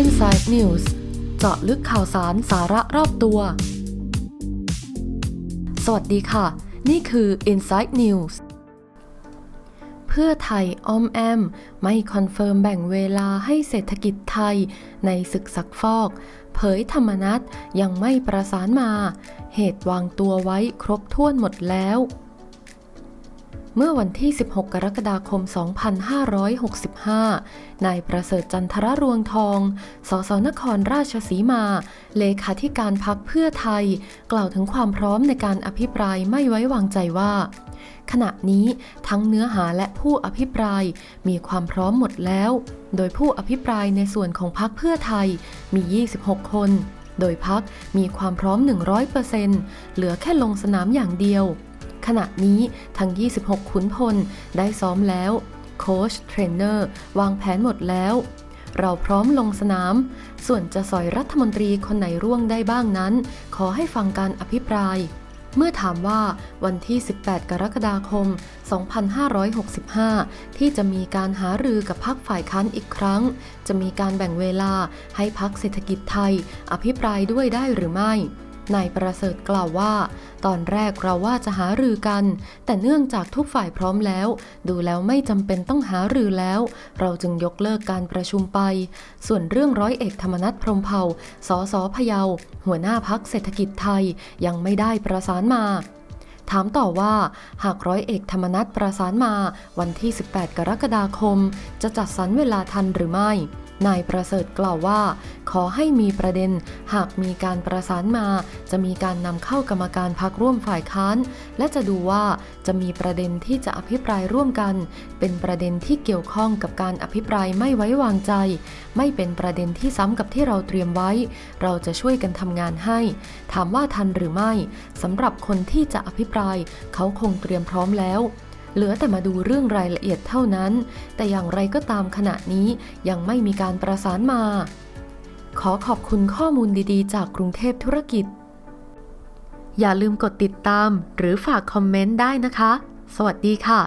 Inside News เจาะลึกข่าวสารสาระรอบตัว สวัสดีค่ะ นี่คือ Inside News เพื่อไทยออมแอม ไม่คอนเฟิร์มแบ่งเวลาให้เศรษฐกิจไทยในศึกซักฟอก เผยธรรมนัตยังไม่ประสานมา เหตุวางตัวไว้ครบถ้วนหมดแล้ว เมื่อวันที่ 16 กรกฎาคม 2565 นายประเสริฐจันทรรวงทอง สสนครราชสีมา เลขาธิการพักเพื่อไทย กล่าวถึงความพร้อมในการอภิปรายไม่ไว้วางใจว่า ขณะนี้ทั้งเนื้อหาและผู้อภิปรายมีความพร้อมหมดแล้ว โดยผู้อภิปรายในส่วนของพักเพื่อไทยมี 26 คน โดยพักมีความพร้อม 100%เหลือแค่ลงสนามอย่างเดียว ขณะนี้ทั้ง 26 ขุนพลได้ซ้อมแล้ว โค้ชเทรนเนอร์ วางแผนหมดแล้ว เราพร้อมลงสนาม ส่วนจะสอยรัฐมนตรีคนไหนร่วงได้บ้างนั้น ขอให้ฟังการอภิปราย เมื่อถามว่าวันที่ 18 กรกฎาคม 2565 ที่จะมีการหารือกับพักฝ่ายค้านอีกครั้ง จะมีการแบ่งเวลาให้พักเศรษฐกิจไทย อภิปรายด้วยได้หรือไม่ นายประเสริฐกล่าวว่า ตอนแรกเราว่าจะหารือกัน แต่เนื่องจากทุกฝ่ายพร้อมแล้ว ดูแล้วไม่จำเป็นต้องหารือแล้ว เราจึงยกเลิกการประชุมไป ส่วนเรื่องร้อยเอกธรรมนัฐพรมเผ่าสสพะเยา หัวหน้าพักเศรษฐกิจไทยยังไม่ได้ประสานมาถามต่อว่า หากร้อยเอกธรรมนัฐประสานมาวันที่ 18 กรกฎาคม จะจัดสรรเวลาทันหรือไม่ นายประเสริฐกล่าวว่า ขอให้มีประเด็น หากมีการประสานมา จะมีการนำเข้ากรรมการพักร่วมฝ่ายค้าน และจะดูว่าจะมีประเด็นที่จะอภิปรายร่วมกัน เป็นประเด็นที่เกี่ยวข้องกับการอภิปรายไม่ไว้วางใจ ไม่เป็นประเด็นที่ซ้ำกับที่เราเตรียมไว้ เราจะช่วยกันทำงานให้ ถามว่าทันหรือไม่สำหรับคนที่จะอภิปราย เขาคงเตรียมพร้อมแล้วเหลือแต่มาดูเรื่องรายละเอียดเท่านั้น แต่อย่างไรก็ตามขณะนี้ยังไม่มีการประสานมา ขอขอบคุณข้อมูลดีๆ จากกรุงเทพธุรกิจ อย่าลืมกดติดตามหรือฝากคอมเมนต์ได้นะคะ สวัสดีค่ะ